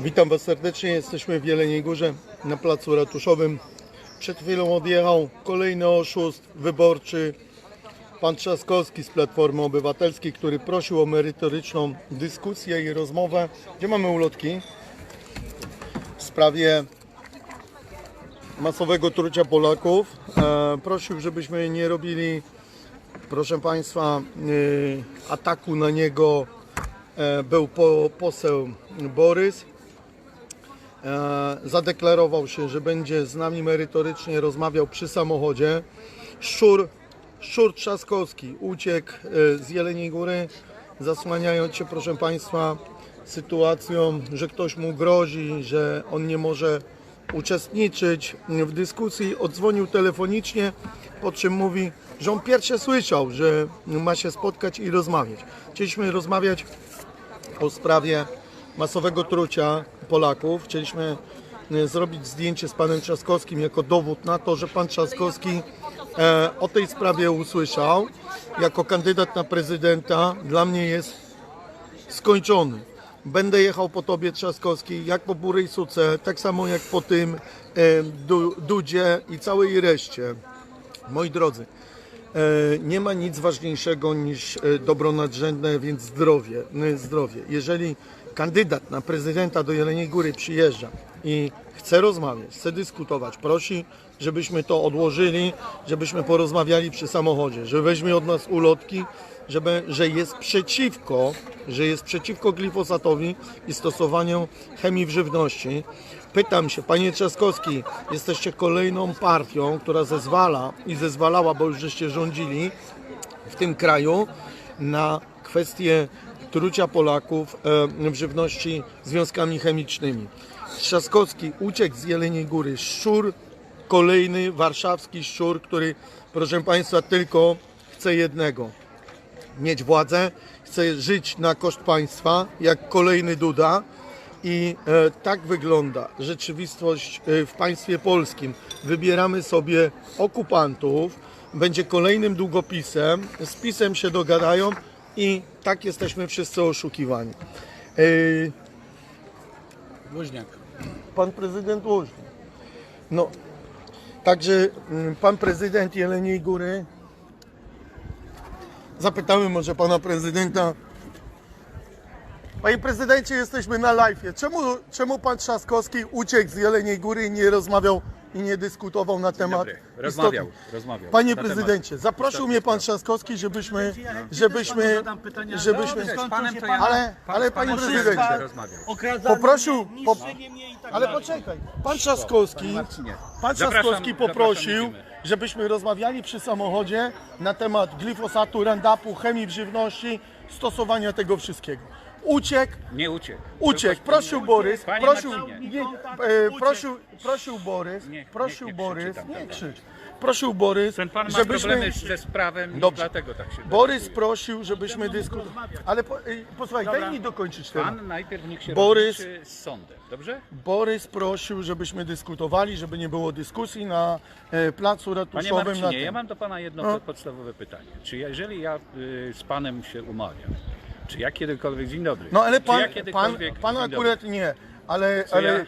Witam Was serdecznie. Jesteśmy w Jeleniej Górze na placu ratuszowym. Przed chwilą odjechał kolejny oszust wyborczy, pan Trzaskowski z Platformy Obywatelskiej, który prosił o merytoryczną dyskusję i rozmowę. Gdzie mamy ulotki? W sprawie masowego trucia Polaków. E, prosił, żebyśmy nie robili, proszę Państwa, y, ataku na niego. E, był po, poseł Borys. E, zadeklarował się, że będzie z nami merytorycznie rozmawiał przy samochodzie. Szczur, Szczur Trzaskowski uciekł e, z Jeleniej Góry, zasłaniając się, proszę Państwa, sytuacją, że ktoś mu grozi, że on nie może uczestniczyć w dyskusji. Odzwonił telefonicznie, po czym mówi, że on pierwsze słyszał, że ma się spotkać i rozmawiać. Chcieliśmy rozmawiać o sprawie masowego trucia Polaków. Chcieliśmy e, zrobić zdjęcie z panem Trzaskowskim jako dowód na to, że pan Trzaskowski e, o tej sprawie usłyszał. Jako kandydat na prezydenta dla mnie jest skończony. Będę jechał po tobie Trzaskowski, jak po Burej Suce, tak samo jak po tym e, Du, Dudzie i całej reszcie. Moi drodzy, nie ma nic ważniejszego niż dobro nadrzędne, więc zdrowie. zdrowie. Jeżeli kandydat na prezydenta do Jeleniej Góry przyjeżdża i chce rozmawiać, chce dyskutować, prosi, żebyśmy to odłożyli, żebyśmy porozmawiali przy samochodzie, że weźmie od nas ulotki, żeby, że jest przeciwko, że jest przeciwko glifosatowi i stosowaniu chemii w żywności. Pytam się, panie Trzaskowski, jesteście kolejną partią, która zezwala i zezwalała, bo już żeście rządzili w tym kraju na kwestię trucia Polaków e, w żywności związkami chemicznymi. Trzaskowski uciekł z Jeleniej Góry. Szczur, kolejny warszawski szczur, który, proszę Państwa, tylko chce jednego mieć władzę, chce żyć na koszt państwa, jak kolejny Duda. I e, tak wygląda rzeczywistość e, w państwie polskim. Wybieramy sobie okupantów, będzie kolejnym długopisem, z pisem się dogadają i tak jesteśmy wszyscy oszukiwani. Woźniak. pan prezydent Łoźny. No, także mm, pan prezydent Jeleniej Góry. Zapytamy może pana prezydenta. Panie prezydencie, jesteśmy na live. Czemu, czemu pan Trzaskowski uciekł z Jeleniej Góry i nie rozmawiał i nie dyskutował na temat Dobry. Rozmawiał, istotny? rozmawiał. Panie na prezydencie, temat zaprosił mnie pan. Trzaskowski, żebyśmy, żebyśmy, żebyśmy, ale, ale panie prezydencie. Poprosił- po- tak ale poczekaj, pan Trzaskowski, Pan Trzaskowski poprosił, żebyśmy rozmawiali przy samochodzie na temat glifosatu, Roundupu, chemii w żywności, stosowania tego wszystkiego. Uciekł, Nie uciekł. uciekł, prosił Borys, Panie prosił, Marcinie. nie, e, prosił, prosił Borys, Nie, prosił nie Borys, tam, nie krzycz, prosił Borys, Ten pan ma żebyśmy, problemy ze sprawem i Dobrze. dlatego tak się Borys decyduje. prosił, żebyśmy dyskutowali, ale po, y, posłuchaj, daj mi dokończyć temat. Pan najpierw niech się Borys- rozliczy z sądem, dobrze? Borys prosił, żebyśmy dyskutowali, żeby nie było dyskusji na e, placu Panie ratuszowym. na Marcinie, tym. ja mam do Pana jedno No. podstawowe pytanie. Czy jeżeli ja y, z Panem się umawiam, czy ja kiedykolwiek, dzień dobry, No ale czy pan, ja pan, pan akurat nie, ale, Co ale ja-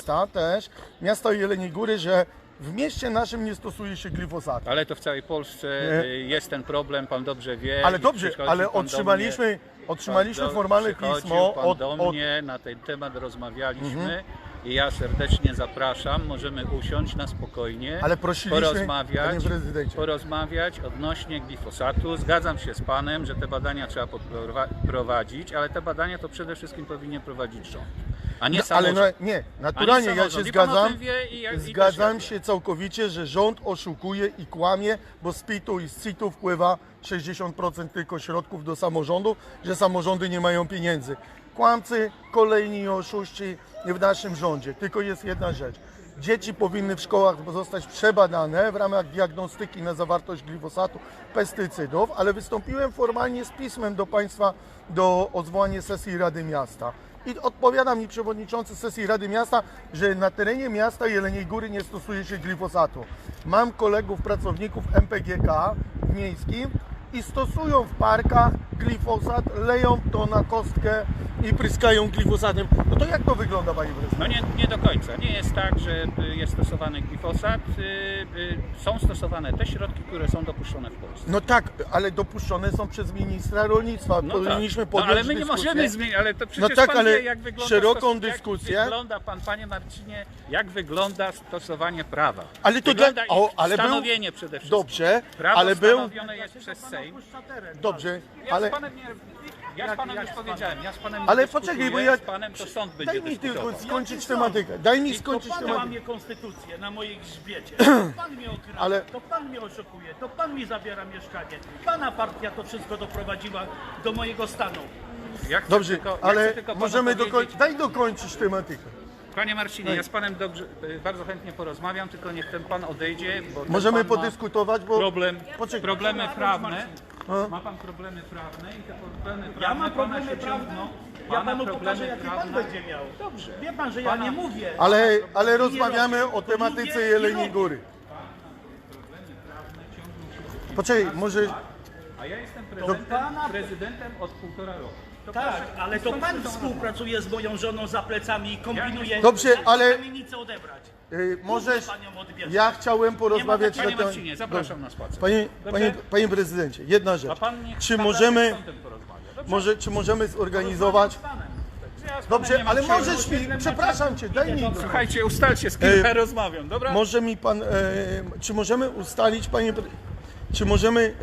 miasta też, miasto Jeleniej Góry, że w mieście naszym nie stosuje się glifosatu. Ale to w całej Polsce Nie. jest ten problem, pan dobrze wie. Ale dobrze, ale otrzymaliśmy, mnie, otrzymaliśmy do- formalne pismo pan od, do od Mhm. na ten temat rozmawialiśmy i ja serdecznie zapraszam, możemy usiąść na spokojnie, Ale prosiliśmy, porozmawiać, panie prezydencie. porozmawiać odnośnie glifosatu. Zgadzam się z panem, że te badania trzeba prowadzić, ale te badania to przede wszystkim powinien prowadzić rząd, a nie No, ale no, nie, naturalnie ja samorząd. się zgadzam. i ja- i Zgadzam ja się całkowicie, że rząd oszukuje i kłamie, bo z PIT-u i z CIT-u wpływa 60% tylko środków do samorządu, że samorządy nie mają pieniędzy. Kłamcy, kolejni oszuści w naszym rządzie. Tylko jest jedna rzecz. Dzieci powinny w szkołach zostać przebadane w ramach diagnostyki na zawartość glifosatu, pestycydów, ale wystąpiłem formalnie z pismem do Państwa do odwołania sesji Rady Miasta. I odpowiada mi przewodniczący sesji Rady Miasta, że na terenie miasta Jeleniej Góry nie stosuje się glifosatu. Mam kolegów, pracowników MPGK miejskim i stosują w parkach glifosat, leją to na kostkę i pryskają glifosatem. No to jak to wygląda, panie prezydencie? No nie, nie do końca. Nie jest tak, że y, jest stosowany glifosat. Y, y, Są stosowane te środki, które są dopuszczone w Polsce. No tak, ale dopuszczone są przez ministra rolnictwa. No Powinniśmy tak. no, ale my nie dyskusję. możemy zmienić, ale to przecież tak, pan ale wie, jak wygląda szeroką stos- dyskusję. Jak wygląda pan, panie Marcinie, jak wygląda stosowanie prawa. Ale to wygląda dla- o, ale był- stanowienie przede wszystkim. Dobrze, Prawo ale był... jest przez Sejm. Dobrze, Ja ale... z panem nie... Ja z panem już powiedziałem, ja z panem nie Ale dyskutuję, poczekaj, bo ja- z panem to sąd będzie Daj mi dyskutował. tylko skończyć tematykę. Daj mi To skończyć pan tematykę. łamie konstytucję na mojej grzbiecie. To pan mnie okrada, Ale- to pan mnie oszukuje, to pan mi zabiera mieszkanie. Pana partia to wszystko doprowadziła do mojego stanu. Ja chcę Dobrze, tylko, ja chcę ale tylko panu możemy powiedzieć- dokończyć. Daj dokończyć tematykę. Panie Marcinie, ja z panem dobrze, y, bardzo chętnie porozmawiam, tylko niech ten pan odejdzie, bo ten Możemy pan ma podyskutować, bo... problem, Poczekaj. problemy prawne. A? Ma pan problemy prawne i te problemy prawne Ja mam pana problemy się prawne, ciągną. ja Pana panu problemy pokażę jakie pan prawne- będzie miał. Dobrze. Wie pan, że ja Pana- nie mówię. Ale, ale rozmawiamy o tematyce mówię i Jeleniej robię. Góry. Poczekaj, może... A ja jestem prezydentem, pana- prezydentem od półtora roku. To Tak, proszę- ale to pan współpracuje z moją żoną za plecami i kombinuje, Dobrze, jak ale- kamienicę odebrać. y, możesz... Panią odbierze. Ja chciałem porozmawiać Panie na temat... Marcinie, zapraszam na spacer. Panie, Dobrze? panie, panie prezydencie, jedna A rzecz. pan niech Czy pan możemy, może, czy możemy zorganizować... Panem Dobrze, ale możesz mi... Przepraszam cię, daj mi... Słuchajcie, ustalcie z kim E, ja rozmawiam, dobra? Może mi pan, e, czy możemy ustalić, panie, pre- czy możemy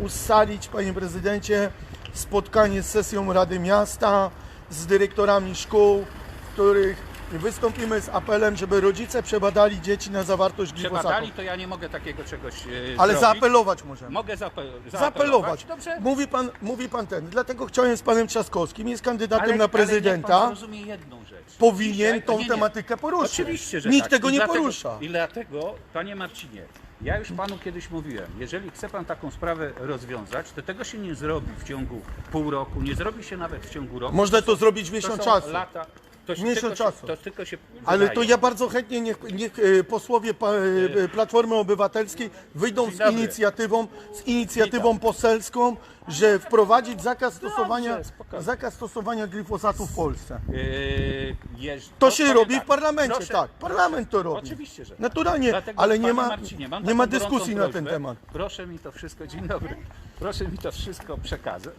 e, ustalić, panie prezydencie, spotkanie z sesją Rady Miasta, z dyrektorami szkół, w których wystąpimy z apelem, żeby rodzice przebadali dzieci na zawartość glifosatu. Przebadali, to ja nie mogę takiego czegoś e, Ale zrobić. zaapelować możemy. Mogę zape Zaapelować. Dobrze. Mówi pan, mówi pan ten. Dlatego chciałem z panem Trzaskowskim, jest kandydatem Ale- na Ale prezydenta. zrozumie jedną rzecz. Powinien Dzisiaj- tą nie, nie. tematykę poruszyć. Oczywiście, że Nikt tak. tego I nie dlatego, porusza. I dlatego, panie Marcinie, ja już panu kiedyś mówiłem, jeżeli chce pan taką sprawę rozwiązać, to tego się nie zrobi w ciągu pół roku, nie zrobi się nawet w ciągu roku. Można to zrobić w To miesiąc są czasu. Lata, to się Miesiąc tylko czasu. Się, to tylko się Ale to wydaje. ja bardzo chętnie niech, niech e, posłowie pa, e, Platformy Obywatelskiej wyjdą z dobry. inicjatywą, z inicjatywą poselską, że wprowadzić zakaz stosowania, spokojnie. zakaz stosowania glifosatu w Polsce. Yy, jeż- To no, się powiem robi tak, w parlamencie, proszę- tak. Parlament to robi. Oczywiście, że tak. Naturalnie, Dlatego, ale nie panie ma, Marcinie, mam nie ma taką gorącą dyskusji na ten prośbę. temat. Proszę mi to wszystko, dzień dobry, proszę mi to wszystko przekazać,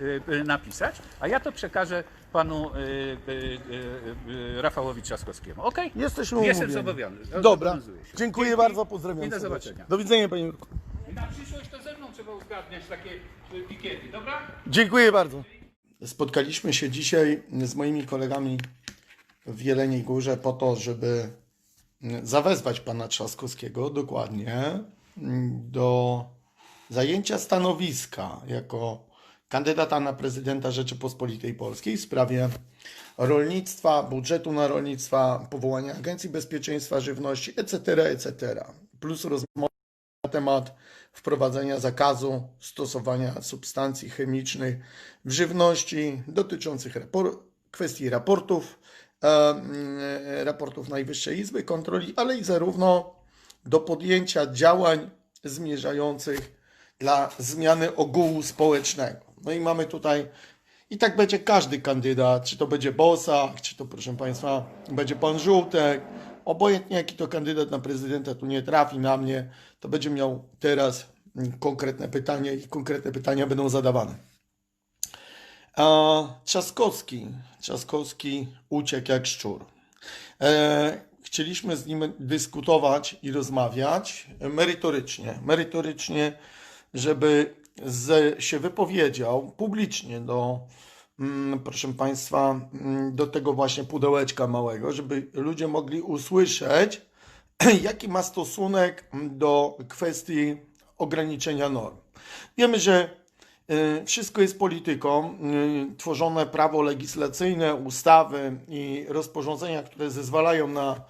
napisać, a ja to przekażę panu y, y, y, y, Rafałowi Trzaskowskiemu. Ok? Jesteśmy Jestem umówieni. zobowiązany. Dobra, Zobowiązuję się. dziękuję Dzięki bardzo, pozdrawiam I do serdecznie. zobaczenia. Do widzenia panie Jurku. Na przyszłość to ze mną trzeba uzgadniać takie y, pikiety, dobra? Dziękuję bardzo. Spotkaliśmy się dzisiaj z moimi kolegami w Jeleniej Górze po to, żeby zawezwać pana Trzaskowskiego dokładnie do zajęcia stanowiska jako kandydata na prezydenta Rzeczypospolitej Polskiej w sprawie rolnictwa, budżetu na rolnictwa, powołania Agencji Bezpieczeństwa Żywności, etc., etc. Plus rozmowa na temat wprowadzenia zakazu stosowania substancji chemicznych w żywności dotyczących rapor- kwestii raportów, e, mm, raportów Najwyższej Izby Kontroli, ale i zarówno do podjęcia działań zmierzających dla zmiany ogółu społecznego. No i mamy tutaj, i tak będzie każdy kandydat, czy to będzie Bosak, czy to proszę Państwa, będzie Pan Żółtek, obojętnie jaki to kandydat na prezydenta tu nie trafi na mnie, to będzie miał teraz mm, konkretne pytania i konkretne pytania będą zadawane. Trzaskowski, Trzaskowski uciekł jak szczur. E, chcieliśmy z nim dyskutować i rozmawiać merytorycznie, merytorycznie, żeby z, się wypowiedział publicznie do, proszę Państwa, mm, do tego właśnie pudełeczka małego, żeby ludzie mogli usłyszeć, jaki ma stosunek do kwestii ograniczenia norm. Wiemy, że y, wszystko jest polityką. Y, Tworzone prawo legislacyjne, ustawy i rozporządzenia, które zezwalają na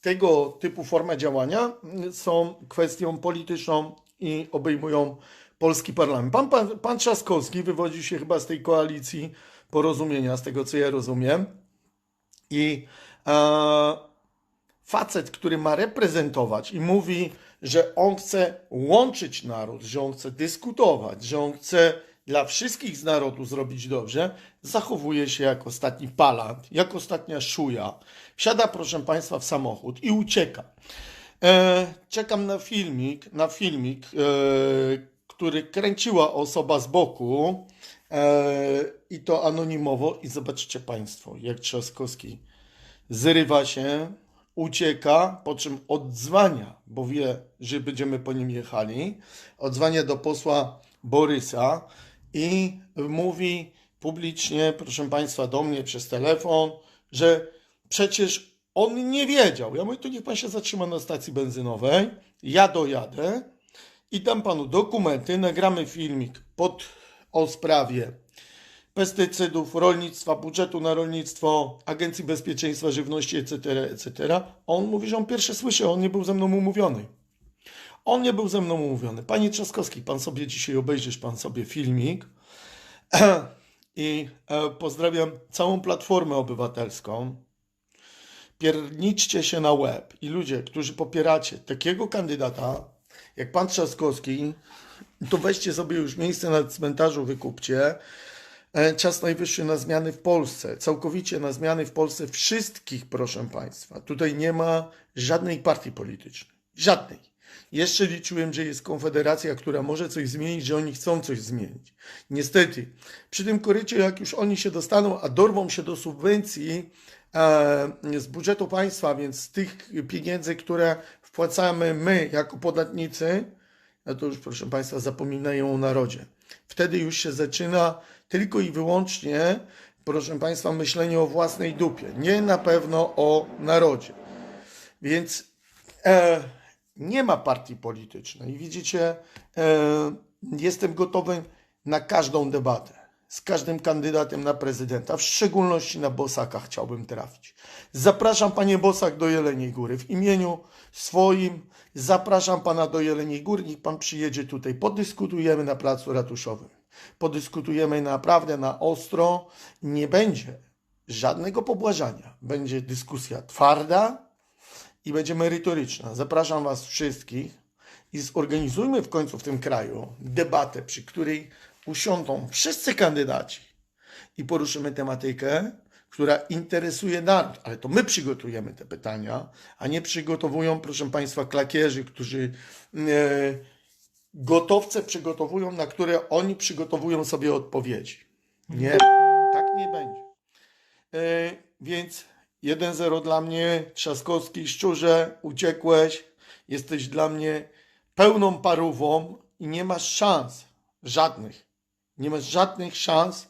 tego typu formę działania, y, są kwestią polityczną i obejmują polski parlament. Pan, pan, pan Trzaskowski wywodzi się chyba z tej koalicji porozumienia, z tego co ja rozumiem. I e, facet, który ma reprezentować i mówi, że on chce łączyć naród, że on chce dyskutować, że on chce dla wszystkich z narodu zrobić dobrze, zachowuje się jak ostatni palant, jak ostatnia szuja. Wsiada, proszę Państwa, w samochód i ucieka. E, czekam na filmik, na filmik, e, który kręciła osoba z boku i to anonimowo i zobaczycie Państwo, jak Trzaskowski zrywa się, ucieka, po czym odzwania, bo wie, że będziemy po nim jechali, odzwania do posła Borysa i mówi publicznie, proszę Państwa, do mnie przez telefon, że przecież on nie wiedział. Ja mówię, to niech Pan się zatrzyma na stacji benzynowej, ja dojadę i dam Panu dokumenty, nagramy filmik pod, o sprawie pestycydów, rolnictwa, budżetu na rolnictwo, Agencji Bezpieczeństwa Żywności, etc., etc. On mówi, że on pierwszy słyszy, on nie był ze mną umówiony. On nie był ze mną umówiony. Panie Trzaskowski, pan sobie dzisiaj obejrzysz pan sobie filmik i e, pozdrawiam całą Platformę Obywatelską. Pierniczcie się na łeb i ludzie, którzy popieracie takiego kandydata jak pan Trzaskowski, to weźcie sobie już miejsce na cmentarzu, wykupcie. E, Czas najwyższy na zmiany w Polsce, całkowicie na zmiany w Polsce wszystkich, proszę Państwa. Tutaj nie ma żadnej partii politycznej. Żadnej. Jeszcze liczyłem, że jest konfederacja, która może coś zmienić, że oni chcą coś zmienić. Niestety, przy tym korycie, jak już oni się dostaną, a dorwą się do subwencji e, z budżetu państwa, więc z tych pieniędzy, które wpłacamy my jako podatnicy, no to już proszę Państwa zapominają o narodzie. Wtedy już się zaczyna tylko i wyłącznie, proszę Państwa, myślenie o własnej dupie, nie na pewno o narodzie. Więc e, nie ma partii politycznej. Widzicie, e, jestem gotowy na każdą debatę. Z każdym kandydatem na prezydenta, w szczególności na Bosaka chciałbym trafić. Zapraszam panie Bosak do Jeleniej Góry. W imieniu swoim zapraszam pana do Jeleniej Góry. Niech pan przyjedzie tutaj. Podyskutujemy na placu ratuszowym. Podyskutujemy naprawdę na ostro. Nie będzie żadnego pobłażania. Będzie dyskusja twarda, i będzie merytoryczna. Zapraszam Was wszystkich i zorganizujmy w końcu w tym kraju debatę, przy której usiądą wszyscy kandydaci i poruszymy tematykę, która interesuje naród. Ale to my przygotujemy te pytania, a nie przygotowują, proszę Państwa, klakierzy, którzy e, gotowce przygotowują, na które oni przygotowują sobie odpowiedzi. Nie, tak nie będzie. E, więc 1-0 dla mnie, Trzaskowski, Szczurze, uciekłeś, jesteś dla mnie pełną parówą i nie masz szans, żadnych, nie masz żadnych szans,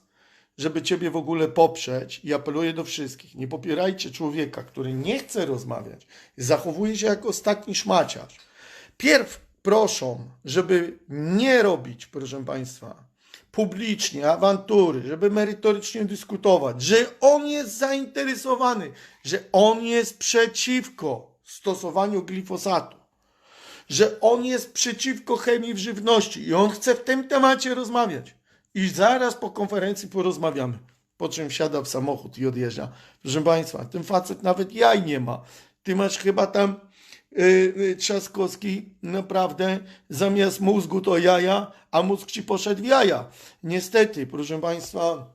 żeby Ciebie w ogóle poprzeć i apeluję do wszystkich, nie popierajcie człowieka, który nie chce rozmawiać, zachowuje się jak ostatni szmaciarz. Pierw proszą, żeby nie robić, proszę Państwa, publicznie awantury, żeby merytorycznie dyskutować, że on jest zainteresowany, że on jest przeciwko stosowaniu glifosatu, że on jest przeciwko chemii w żywności i on chce w tym temacie rozmawiać. I zaraz po konferencji porozmawiamy. Po czym wsiada w samochód i odjeżdża. Proszę Państwa, ten facet nawet jaj nie ma. Ty masz chyba tam yy, Trzaskowski naprawdę zamiast mózgu to jaja, a mózg ci poszedł w jaja. Niestety, proszę Państwa,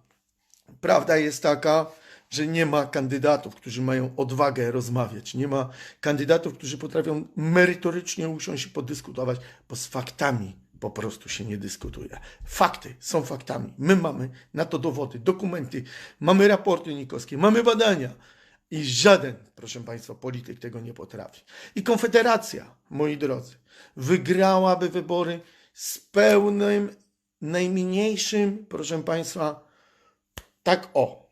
prawda jest taka, że nie ma kandydatów, którzy mają odwagę rozmawiać. Nie ma kandydatów, którzy potrafią merytorycznie usiąść i podyskutować, bo z faktami po prostu się nie dyskutuje. Fakty są faktami. My mamy na to dowody, dokumenty, mamy raporty nikowskie, mamy badania. I żaden, proszę Państwa, polityk tego nie potrafi. I Konfederacja, moi drodzy, wygrałaby wybory z pełnym, najmniejszym, proszę Państwa, tak o,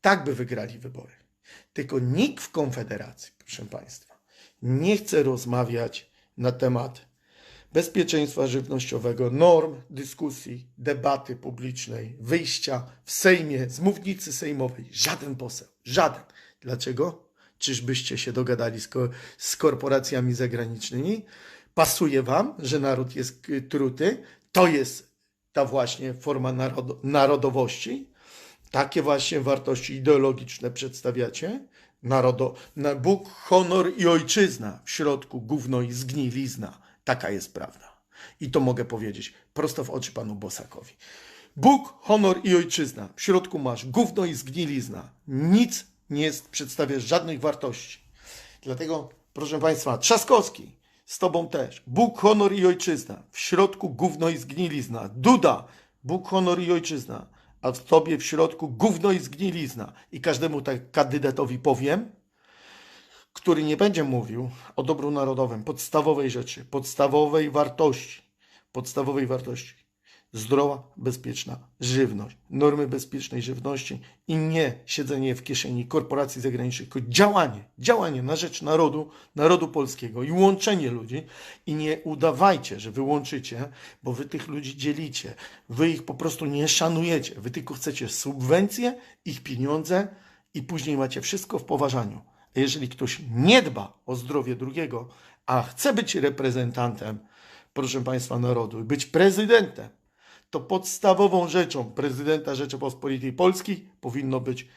tak by wygrali wybory. Tylko nikt w Konfederacji, proszę Państwa, nie chce rozmawiać na temat bezpieczeństwa żywnościowego, norm dyskusji, debaty publicznej, wyjścia w Sejmie, z mównicy sejmowej. Żaden poseł, żaden. Dlaczego? Czyżbyście się dogadali z, ko- z korporacjami zagranicznymi? Pasuje wam, że naród jest truty? To jest ta właśnie forma narod- narodowości? Takie właśnie wartości ideologiczne przedstawiacie? Narodo, na Bóg, honor i ojczyzna, w środku gówno i zgnilizna. Taka jest prawda. I to mogę powiedzieć prosto w oczy panu Bosakowi. Bóg, honor i ojczyzna. W środku masz gówno i zgnilizna. Nic nie jest, przedstawiasz żadnych wartości. Dlatego, proszę Państwa, Trzaskowski, z Tobą też. Bóg, honor i ojczyzna. W środku gówno i zgnilizna. Duda, Bóg, honor i ojczyzna. A w Tobie w środku gówno i zgnilizna. I każdemu tak kandydatowi powiem, który nie będzie mówił o dobru narodowym, podstawowej rzeczy, podstawowej wartości, podstawowej wartości. Zdrowa, bezpieczna żywność, normy bezpiecznej żywności i nie siedzenie w kieszeni korporacji zagranicznych, tylko działanie, działanie na rzecz narodu, narodu polskiego i łączenie ludzi i nie udawajcie, że wy łączycie, bo wy tych ludzi dzielicie, wy ich po prostu nie szanujecie, wy tylko chcecie subwencje, ich pieniądze i później macie wszystko w poważaniu. Jeżeli ktoś nie dba o zdrowie drugiego, a chce być reprezentantem, proszę Państwa, narodu i być prezydentem, to podstawową rzeczą prezydenta Rzeczypospolitej Polskiej powinno być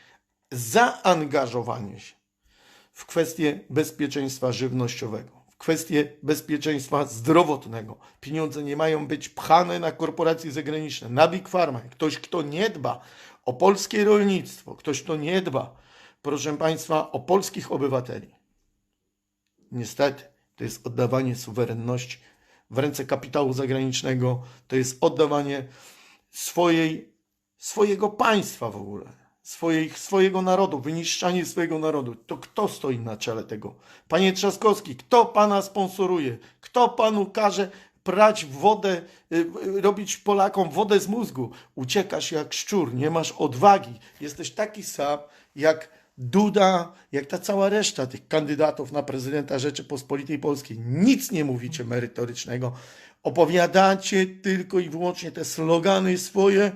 zaangażowanie się w kwestię bezpieczeństwa żywnościowego, w kwestię bezpieczeństwa zdrowotnego. Pieniądze nie mają być pchane na korporacje zagraniczne, na Big Pharma. Ktoś, kto nie dba o polskie rolnictwo, ktoś, kto nie dba, proszę Państwa, o polskich obywateli, niestety to jest oddawanie suwerenności w ręce kapitału zagranicznego, to jest oddawanie swojej, swojego państwa w ogóle, swojej, swojego narodu, wyniszczanie swojego narodu. To kto stoi na czele tego? Panie Trzaskowski, kto pana sponsoruje? Kto panu każe prać wodę, y, y, robić Polakom wodę z mózgu? Uciekasz jak szczur, nie masz odwagi. Jesteś taki sam jak Duda, jak ta cała reszta tych kandydatów na prezydenta Rzeczypospolitej Polskiej. Nic nie mówicie merytorycznego. Opowiadacie tylko i wyłącznie te slogany swoje,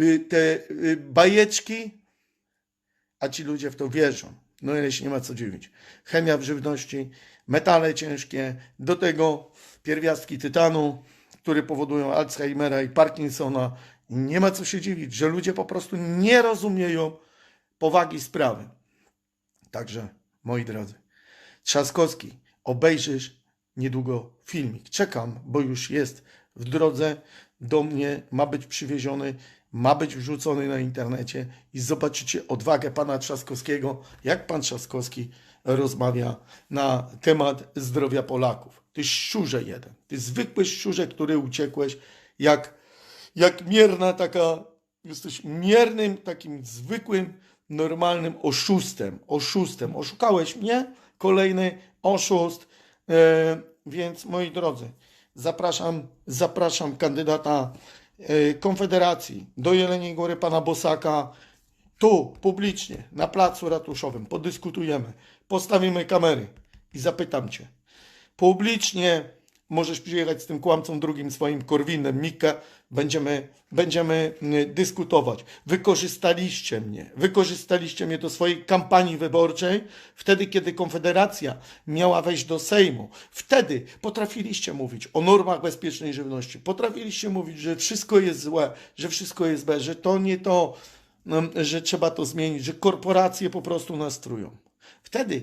y, te y, bajeczki, a ci ludzie w to wierzą. No ile się nie ma co dziwić. Chemia w żywności, metale ciężkie, do tego pierwiastki tytanu, które powodują Alzheimera i Parkinsona. Nie ma co się dziwić, że ludzie po prostu nie rozumieją powagi sprawy. Także, moi drodzy, Trzaskowski, obejrzysz niedługo filmik. Czekam, bo już jest w drodze do mnie, ma być przywieziony, ma być wrzucony na internecie i zobaczycie odwagę pana Trzaskowskiego, jak pan Trzaskowski rozmawia na temat zdrowia Polaków. Ty szczurze jeden, ty zwykły szczurze, który uciekłeś jak, jak mierna taka, jesteś miernym, takim zwykłym, normalnym oszustem. Oszustem. Oszukałeś mnie, kolejny oszust. E, więc moi drodzy, zapraszam, zapraszam kandydata e, Konfederacji do Jeleniej Góry, pana Bosaka. Tu, publicznie, na placu ratuszowym, podyskutujemy, postawimy kamery i zapytam cię. Publicznie możesz przyjechać z tym kłamcą drugim swoim Korwinem, Mikke, będziemy, będziemy dyskutować. Wykorzystaliście mnie, wykorzystaliście mnie do swojej kampanii wyborczej, wtedy kiedy Konfederacja miała wejść do Sejmu. Wtedy potrafiliście mówić o normach bezpiecznej żywności, potrafiliście mówić, że wszystko jest złe, że wszystko jest B, że to nie to, że trzeba to zmienić, że korporacje po prostu nas trują. Wtedy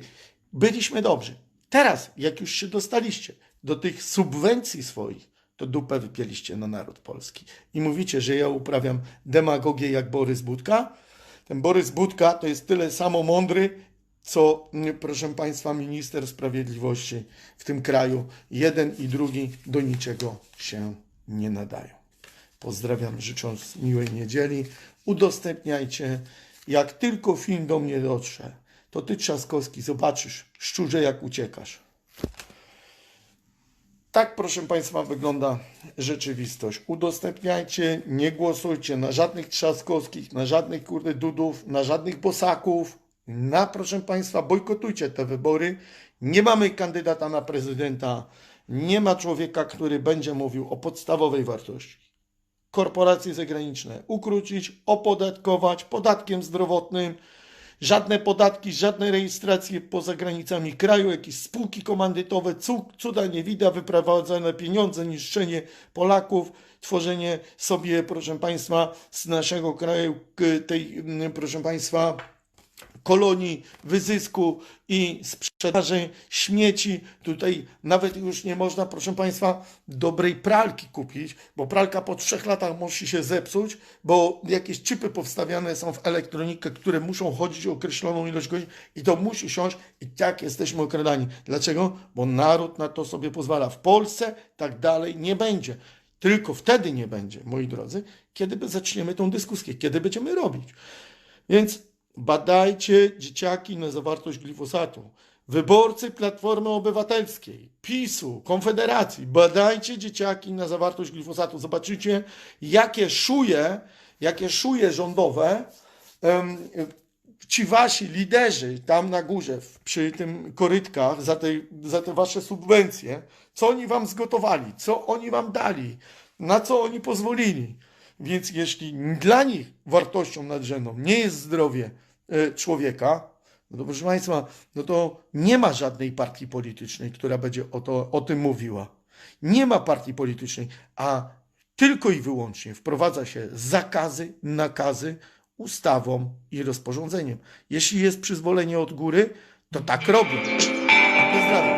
byliśmy dobrzy. Teraz, jak już się dostaliście do tych subwencji swoich, to dupę wypieliście na naród polski. I mówicie, że ja uprawiam demagogię jak Borys Budka. Ten Borys Budka to jest tyle samo mądry, co, mm, proszę Państwa, minister sprawiedliwości w tym kraju. Jeden i drugi do niczego się nie nadają. Pozdrawiam, życząc miłej niedzieli. Udostępniajcie. Jak tylko film do mnie dotrze, to ty, Trzaskowski, zobaczysz, szczurze, jak uciekasz. Tak, proszę Państwa, wygląda rzeczywistość. Udostępniajcie, nie głosujcie na żadnych trzaskowskich, na żadnych kurde dudów, na żadnych bosaków. Na, proszę Państwa, bojkotujcie te wybory. Nie mamy kandydata na prezydenta, nie ma człowieka, który będzie mówił o podstawowej wartości. Korporacje zagraniczne ukrócić, opodatkować podatkiem zdrowotnym, żadne podatki, żadne rejestracje poza granicami kraju, jakieś spółki komandytowe, cu- cuda nie widać, wyprowadzane pieniądze, niszczenie Polaków, tworzenie sobie, proszę Państwa, z naszego kraju tej, proszę Państwa, kolonii wyzysku i sprzedaży śmieci. Tutaj nawet już nie można, proszę Państwa, dobrej pralki kupić, bo pralka po trzech latach musi się zepsuć, bo jakieś chipy powstawiane są w elektronikę, które muszą chodzić określoną ilość godzin i to musi siąść i tak jesteśmy okradani. Dlaczego? Bo naród na to sobie pozwala. W Polsce tak dalej nie będzie. Tylko wtedy nie będzie, moi drodzy, kiedy zaczniemy tą dyskusję, kiedy będziemy robić. Więc badajcie dzieciaki na zawartość glifosatu. Wyborcy Platformy Obywatelskiej, PiSu, Konfederacji, badajcie dzieciaki na zawartość glifosatu. Zobaczycie, jakie szuje, jakie szuje rządowe em, ci wasi liderzy tam na górze, przy tym korytkach, za te, za te wasze subwencje, co oni wam zgotowali, co oni wam dali, na co oni pozwolili. Więc jeśli dla nich wartością nadrzędną nie jest zdrowie e, człowieka, no to proszę Państwa, no to nie ma żadnej partii politycznej, która będzie o, to, o tym mówiła. Nie ma partii politycznej, a tylko i wyłącznie wprowadza się zakazy, nakazy ustawą i rozporządzeniem. Jeśli jest przyzwolenie od góry, to tak robią. Pozdrawiam.